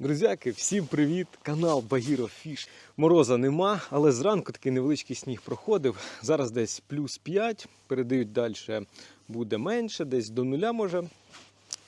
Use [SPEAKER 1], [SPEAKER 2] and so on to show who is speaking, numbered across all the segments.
[SPEAKER 1] Друзяки, всім привіт! Канал Багіро Фіш. Мороза нема, але зранку такий невеличкий сніг проходив. Зараз десь плюс 5, передають далі буде менше, десь до нуля може.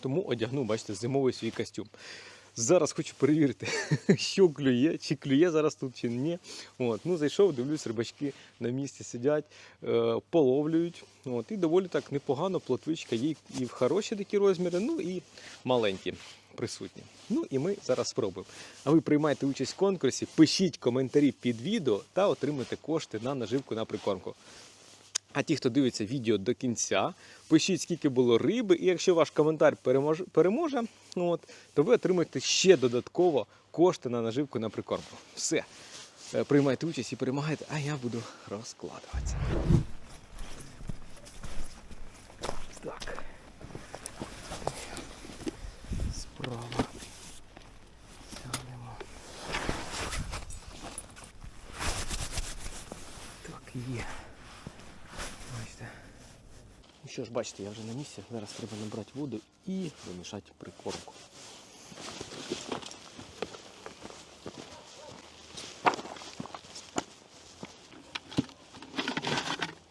[SPEAKER 1] Тому одягну, бачите, зимовий свій костюм. Зараз хочу перевірити, що клює, чи клює зараз тут, чи ні. От, ну, зайшов, дивлюсь, рибачки на місці сидять, е, половлюють. От, і доволі так непогано, плотвичка є і в хороші такі розміри, ну і маленькі присутні. Ну і ми зараз спробуємо. А ви приймайте участь в конкурсі, пишіть коментарі під відео та отримайте кошти на наживку на прикормку. А ті, хто дивиться відео до кінця, пишіть, скільки було риби, і якщо ваш коментар переможе, переможе от, то ви отримаєте ще додатково кошти на наживку на прикормку. Все. Е, Приймайте участь і перемагайте, а я буду розкладуватися. Так. Справа. Тягнемо. Так, є. Бачите. Ну що ж, бачите, я вже на місці. Зараз треба набрати воду і вимішати прикормку.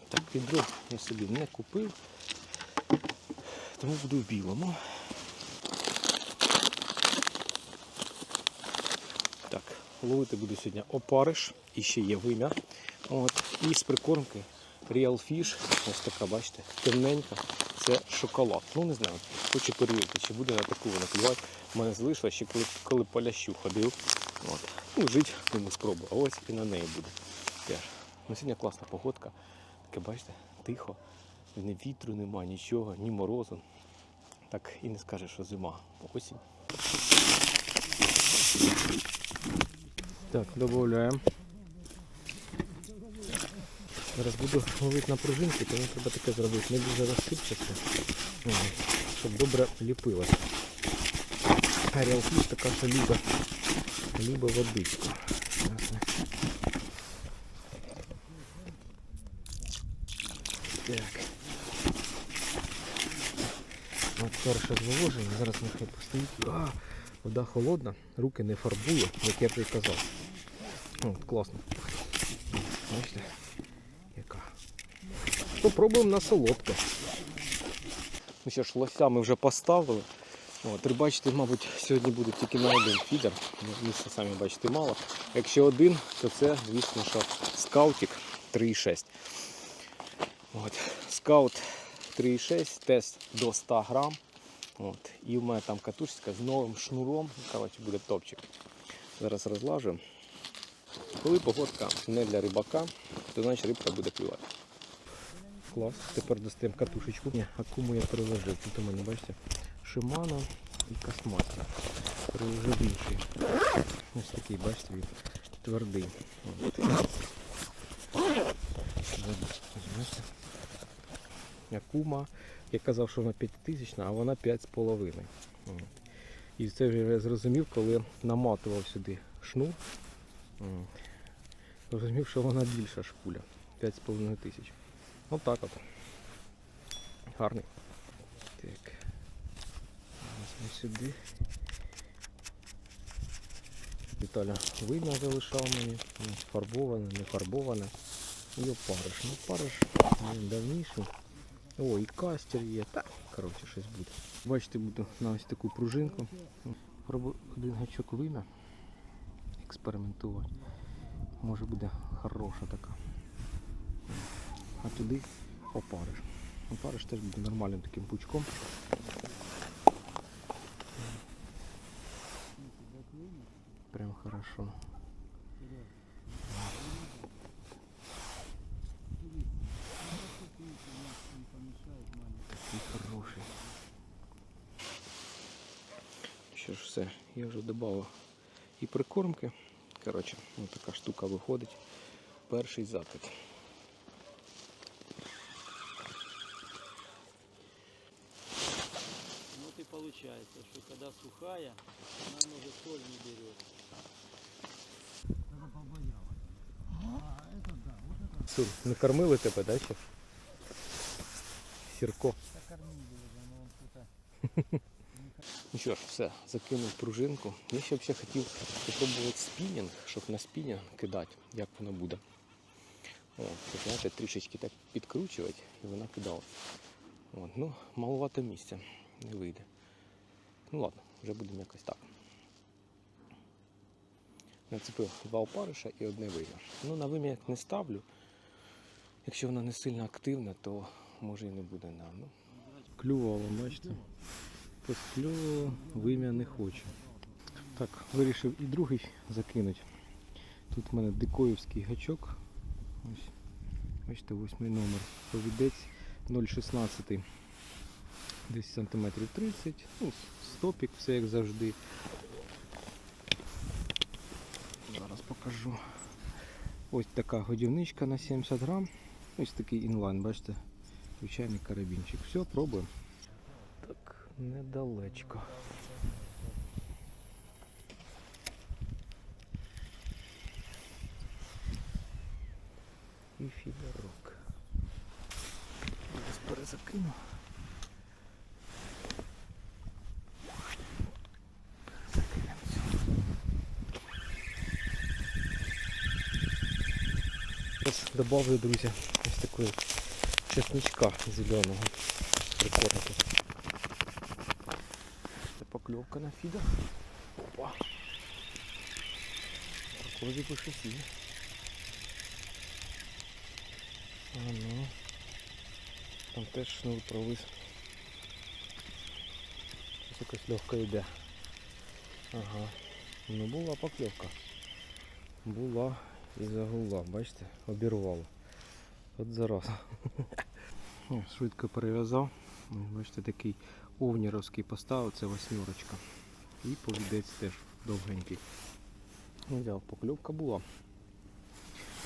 [SPEAKER 1] Так, відро я собі не купив, тому буду в білому. Так, ловити буду сьогодні опариш і ще є вим'я. І з прикормки Real Fish, ось така, бачите, темненька. Це шоколад. Ну не знаю, хочу перевірити, чи буде на таку вона клювати. У мене залишилось ще коли, коли по лящу ходив. От. Ну, жить тому спробую. А ось і на неї буде. Теж. Ну, сьогодні класна погодка. Таке, бачите, тихо. Ні вітру нема, нічого, ні морозу. Так і не скажеш, що зима. Осінь. Так, додаємо. Зараз буду ловити на пружинки, тому треба таке зробити. Не дуже розсипчатися, щоб добре ліпилось. Фіш така, що любить, любить водичку. Так. От перше зволоження, зараз нехай постоїть. А, вода холодна, руки не фарбує, як я вже казав. От, класно. Бачите? Попробуємо на солодке. Ну що ж, лося ми вже поставили. От, рибачити, мабуть, сьогодні буде тільки на один фідер. Ну, Місця самі бачите мало. Якщо один, то це, звісно, що скаутик 3,6. От. Скаут 3,6, тест до 100 грам. От. І в мене там катушечка з новим шнуром. Коротше, буде топчик. Зараз розлажу. Коли погодка не для рибака, то значить рибка буде клювати. Клас. Тепер достаємо катушечку. Ні, акуму я переложив. Тут у мене, бачите, Шимано і Космастер. Переложив інший. Ось такий, бачите, він твердий. Акума. Я казав, що вона 5000, а вона 5,5. І це вже я зрозумів, коли наматував сюди шнур. Зрозумів, що вона більша шпуля. 5,5 тисяч. Отак от. Гарний. Так. Візьмемо сюди. Віталя вийма залишав мені. Ну, Фарбоване, не фарбоване. І опариш. Ну, опариш давніший. О, і кастер є. Так, коротше, щось буде. Бачите, буду на ось таку пружинку. Пробую один гачок вимя. Експериментувати. Може буде хороша така. А туди опариш. Опариш теж буде нормальним таким пучком. Прям хорошо. Такий хороший. Що ж все, я вже додав і прикормки. Коротше, ось така штука виходить. Перший закид.
[SPEAKER 2] Вот и получается, что когда сухая, она уже соль не берет.
[SPEAKER 1] Сур, не кормили тебе, да, ще? Сірко.
[SPEAKER 2] Накормили уже, но он тут
[SPEAKER 1] Ну що ж, все, закинув пружинку. Я ще взагалі хотів спробувати спінінг, щоб на спінінг кидати, як воно буде. О, знаєте, трішечки так підкручувати і вона кидала. От, ну, маловато місця, не вийде. Ну ладно, вже будемо якось так. Нацепив два опариша і одне вим'я. Ну, на вим'я не ставлю. Якщо вона не сильно активна, то може і не буде на. Ну. Клювало, бачите? Посклювало, вим'я не хоче. Так, вирішив і другий закинути. Тут в мене дикоївський гачок. Ось, бачите, восьмий номер. Повідець 0,16. Десь сантиметрів 30. Ну, стопік, все як завжди. Зараз покажу. Ось така годівничка на 70 грам. Ось такий інлайн, бачите, звичайний карабінчик. Все, пробуємо. Так, недалечко. І фідерок. Зараз перезакину. Добавлю, друзі, ось такої чесничка зеленого. Тут. Це покльовка на фідер. Опа. Вроді по щось є. А ну. Там теж шнур провис. Ось якось легко йде. Ага. Ну була покльовка. Була і загула, бачите, обірвало. От зараза. О, Швидко перев'язав. Бачите, такий овніровський поставив, це восьмерочка. І повідець теж довгенький. Ну, Взяв, покльовка була.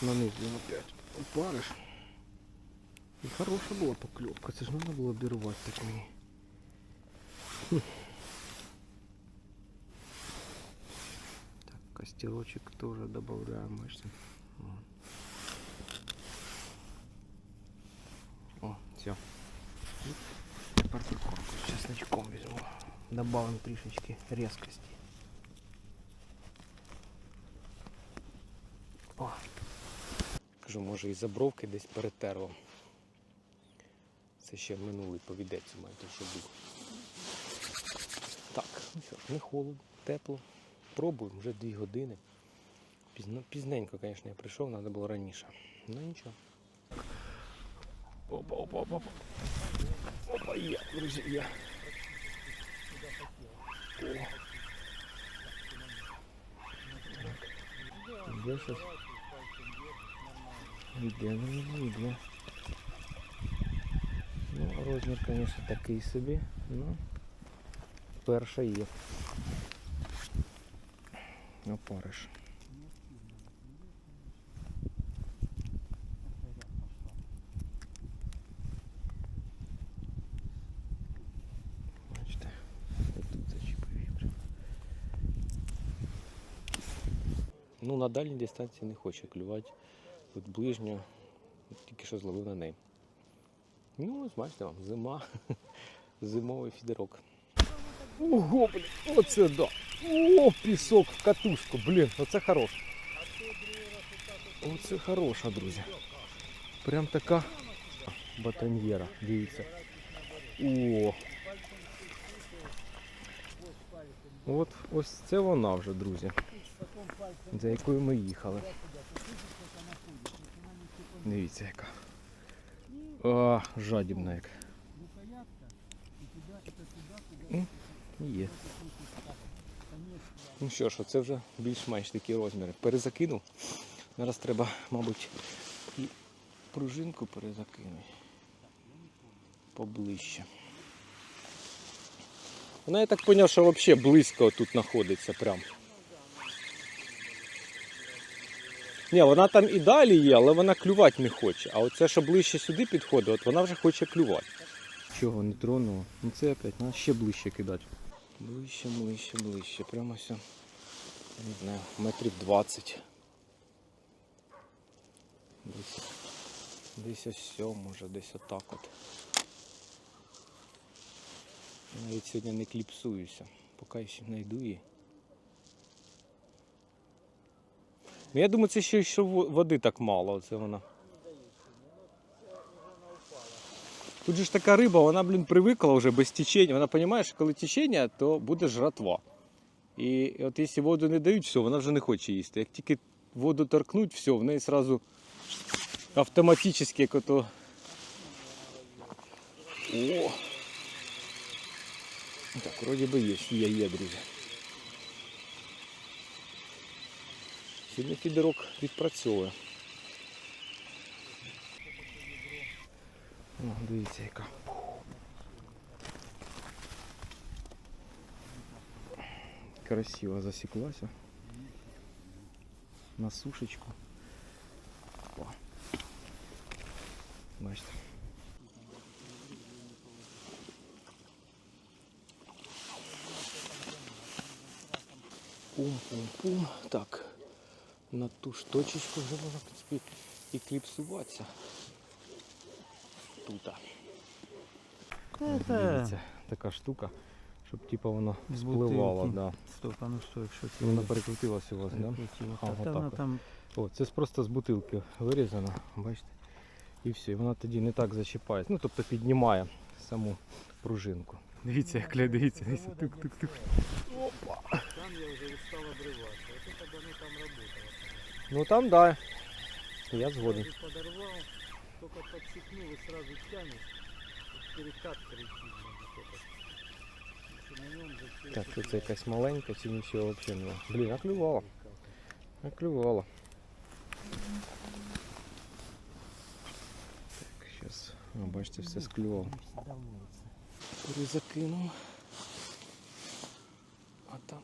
[SPEAKER 1] На них опять опариш. І хороша була покльовка, це ж треба було обірвати так мені. Так, костерочек тоже добавляем, бачите. О, все. Тепер прикормку з чесночком візьму. Добавим трішечки резкості. О. Кажу, може і забровки десь перетерло. Це ще минулий повідець у мене ще був. Так, ну що ж, не холодно, тепло. Пробуємо вже дві години. Пізно, пізненько, звісно, я прийшов, треба було раніше. Ну нічого. Опа, опа, опа, опа. Опа, є, друзі, є. Де щось? Ну не видно. Ну, розмір, звісно, такий собі, ну перша є. Опариш. Бачите, тут зачіпив. Ну, на дальній дистанції не хоче клювати. Тут ближньо, тільки що зловив на неї. Ну, ось бачите вам, зима, зимовий фідерок. Ого, блін, оце да. О, пісок в катушку, блін, оце хорош. Оце хороша, друзі. Прям така батоньєра, дивіться. О. От ось це вона вже, друзі. За якою ми їхали. Дивіться яка. А, жадібна як. Є. Ну що ж, це вже більш-менш такі розміри. Перезакинув. Зараз треба, мабуть, і пружинку перезакинути. Поближче. Вона, я так зрозумів, що взагалі близько тут знаходиться прям. Ні, вона там і далі є, але вона клювати не хоче. А оце, що ближче сюди підходить, от вона вже хоче клювати. Чого не тронуло? Ну це опять треба ще ближче кидати. Ближче, ближче, ближче. Прямо все. Не знаю, метрів 20. Десь, десь ось все, може, десь отак от. Навіть сьогодні не кліпсуюся. поки ще знайду її. Я думаю, це ще що во- води так мало, оце вона. Тут же ж така риба, вона, блін, привикла вже без течення. Вона розуміє, що коли течення, то буде жратва. І от якщо воду не дають, все, вона вже не хоче їсти. Як тільки воду торкнуть, все, в неї одразу автоматично як ото. О! Так, вроді би є, є, є, друзі. Сьогодні фідерок відпрацьовує. О, дивіться яка. Красиво засіклася. На сушечку. О. Бачите. Пум-пум-пум. Так. На ту ж точечку вже можна, в принципі, і кліпсуватися. Тута. Дивіться, така штука, щоб типу воно спливало. Да.
[SPEAKER 2] Стоп, а ну що, якщо це
[SPEAKER 1] воно перекрутилося у вас, да? А,
[SPEAKER 2] Та
[SPEAKER 1] отак
[SPEAKER 2] вона
[SPEAKER 1] от.
[SPEAKER 2] там
[SPEAKER 1] О, це просто з бутилки вирізано, бачите? І все, і вона тоді не так зачіпає. Ну, тобто піднімає саму пружинку. Дивіться, як ля, дивіться, дивіться. Тук-тук-тук.
[SPEAKER 2] там я вже устал так воно там работало.
[SPEAKER 1] Ну там да. Я згоден.
[SPEAKER 2] Сразу подорвал, только подсекнул и сразу тянешь. Перекат кричит надо
[SPEAKER 1] Так, тут якась маленька, чи нічого взагалі не. Блін, наклювала. Наклювала. Так, зараз. Бачите, все склювало. Перезакинув. А там.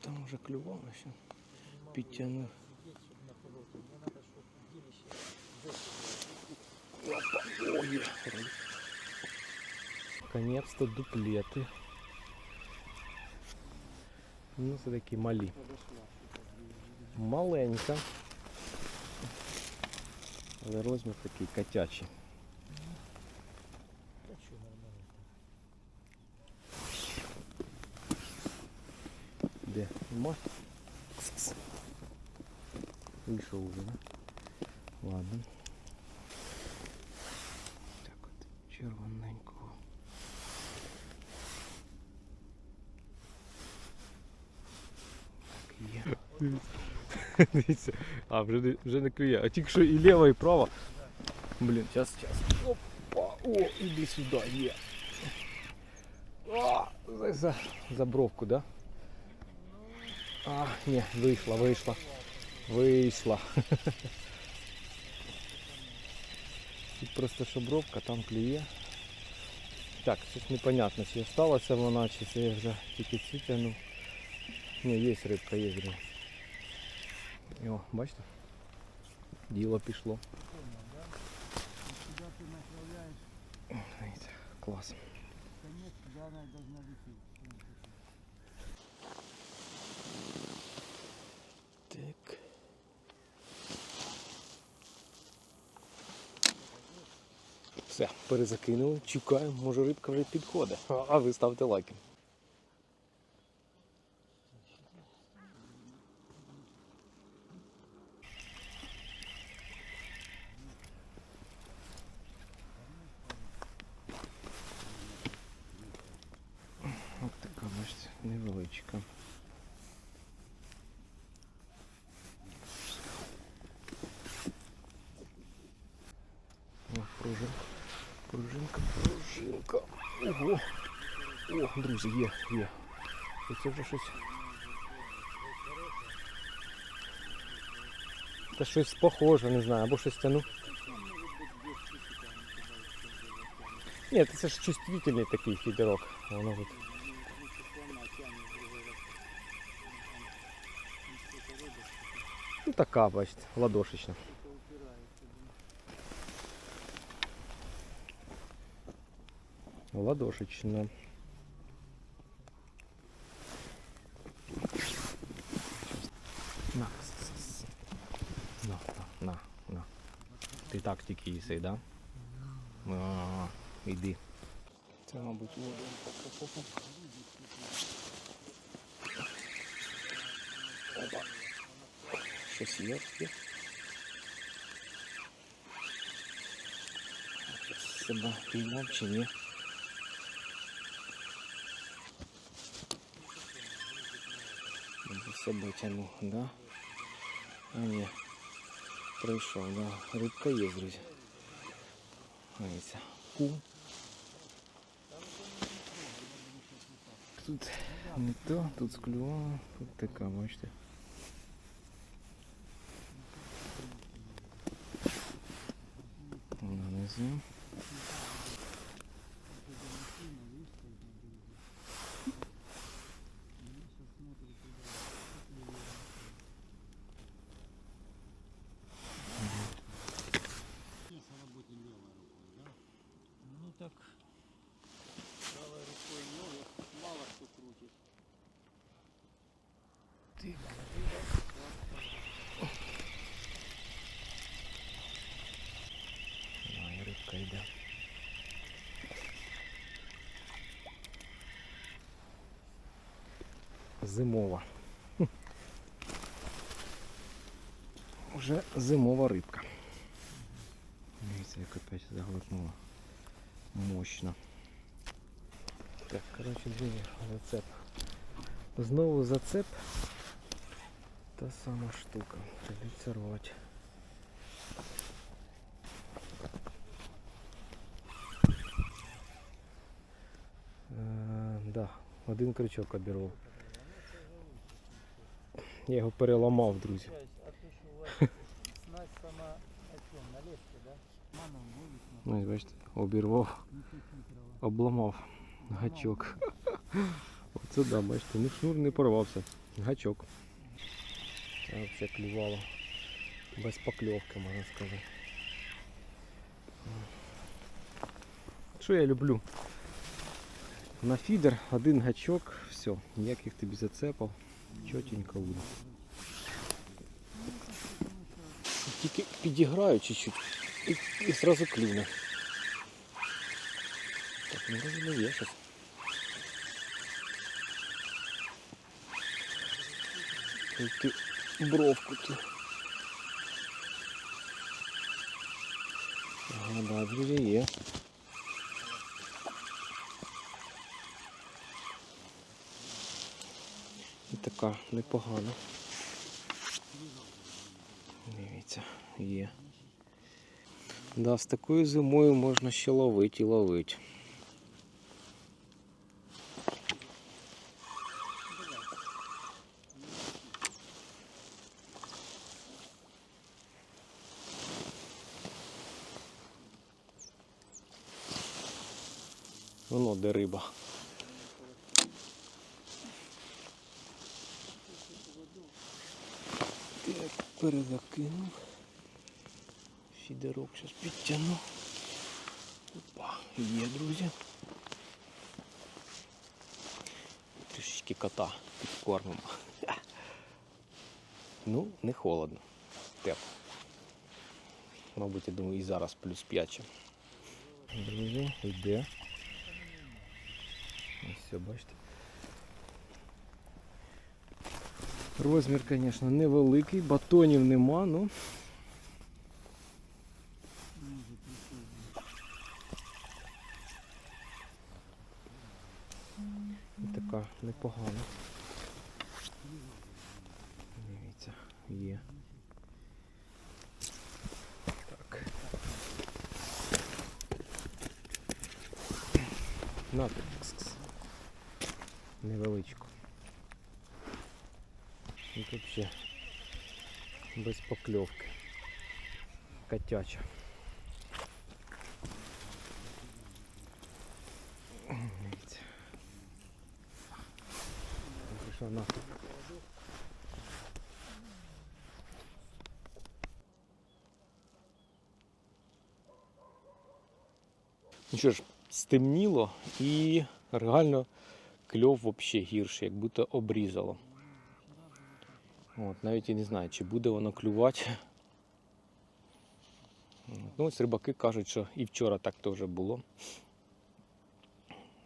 [SPEAKER 1] Там уже клювало ще. Підтягнув. Опа, ой, є. Наконец-то дуплети. Ну, це такі малі. Маленька. Але розмір такий котячий. червоненького. Так, є. Дивіться. А, вже не, вже не клює. А тільки що і ліва, і права. Блін, зараз, зараз. Опа, о, іди сюди, є. А, за, за, за бровку, да? А, ні, вийшла, вийшла. Вийшла. Тут просто шабровка, там клює. Так, щось непонятно, чи осталася вона, чи це я вже тільки цвітянув. Ні, є рибка, є рибка. О, бачите? Діло пішло.
[SPEAKER 2] Куда ты направляешь,
[SPEAKER 1] Дивіться, Клас.
[SPEAKER 2] конец, туда она и должна лететь.
[SPEAKER 1] Так. Все, перезакинули, чекаємо, може рибка вже підходить. А- ви ставте лайки. Ось така, бачите, невеличка. друзі, є, є. Це вже щось. Це щось похоже, не знаю, або щось тяну. Ні, це ж чувствительний такий фідерок. Воно тут. Ну така, бачите, ладошечна. Ладошечна. великий? Да? А, йди. Це, мабуть, воду. Опа. Щось є таке. Себе піймав чи ні? Себе тяну, да? А ні. Прийшов, да. Рибка є, друзі. Дивіться. Кум. Тут не то, тут склювало, тут така, бачите. Нанизу.
[SPEAKER 2] Ну
[SPEAKER 1] Ну, і рибка йде. Зимова. Уже зимова рибка. Дивіться, як опять заглотнула. Мощно. Так, коротше, друзі, зацеп. Знову зацеп. Та сама штука. Придеться рвати. Е, да, один крючок обірвав. Я його переламав, друзі.
[SPEAKER 2] Часть, а ты что, у вас снасть сама о чем, на леске, да? Мама, будет на
[SPEAKER 1] Ну, ось бачите, обірвав,
[SPEAKER 2] не метрова.
[SPEAKER 1] обламав гачок. Оце да, бачите, ну шнур не порвався. Гачок. Це клювало. Без покльовки, можна сказати. Що я люблю? На фідер один гачок, все, ніяких тобі зацепав, чотенько буде. Тільки підіграю чуть-чуть і, і сразу клюне. Так, ну вроде не є. Тільки бровку ту. Ага, да, друзі, є. І така непогана. Дивіться, є. Да, з такою зимою можна ще ловити і ловити. Воно де риба. Так, перезакинув. Фідерок зараз підтягну. Опа, є, друзі. Трішечки кота підкормимо. Ну, не холодно. Тепло. Мабуть, я думаю, і зараз плюс 5. Друзі, йде. Все, бачите. Розмір, звісно, невеликий, батонів нема, ну. І така непогана. Дивіться, є. Так. На ти, кс-кс. Невеличку. І тут ще без покльовки. Котяча. Пішла. Ну що ж, стемніло і реально кльов взагалі гірший, як будто обрізало. От, навіть і не знаю, чи буде воно клювати. Ну, ось рибаки кажуть, що і вчора так теж було.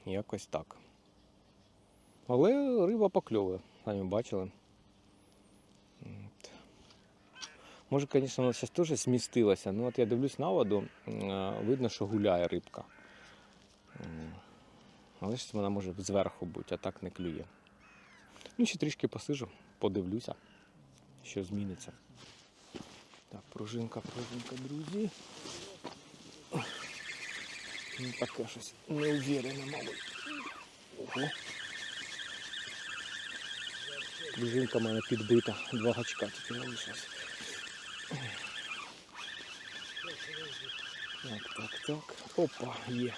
[SPEAKER 1] Якось так. Але риба покльовує, самі бачили. Може, звісно, вона зараз теж змістилася, але от я дивлюсь на воду, видно, що гуляє рибка. Але ж вона може зверху бути, а так не клює. Ну, ще трішки посижу, подивлюся, що зміниться. Так, пружинка, пружинка, друзі. Ну, таке щось неуверене, мабуть. Ого. Пружинка в мене підбита, два гачка тільки залишилось. Так, так, так. Опа, є.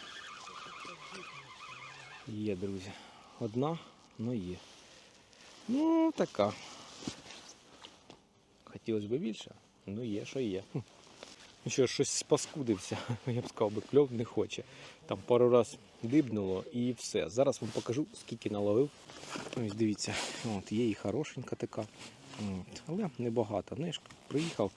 [SPEAKER 1] Є, друзі. Одна, ну є. Ну, така. Хотілося б більше, ну є, що є. Ну Що, щось спаскудився, я б сказав, би, кльов не хоче. Там пару раз дибнуло і все. Зараз вам покажу, скільки наловив. Ось дивіться, от є і хорошенька така. От, але небагато. Ну, я ж приїхав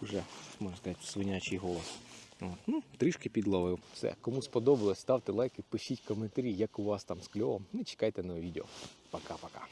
[SPEAKER 1] вже, можна сказати, свинячий голос. От, ну, трішки підловив. Все. Кому сподобалось, ставте лайки, пишіть коментарі, як у вас там з кльовом. І чекайте нове відео. Пока-пока.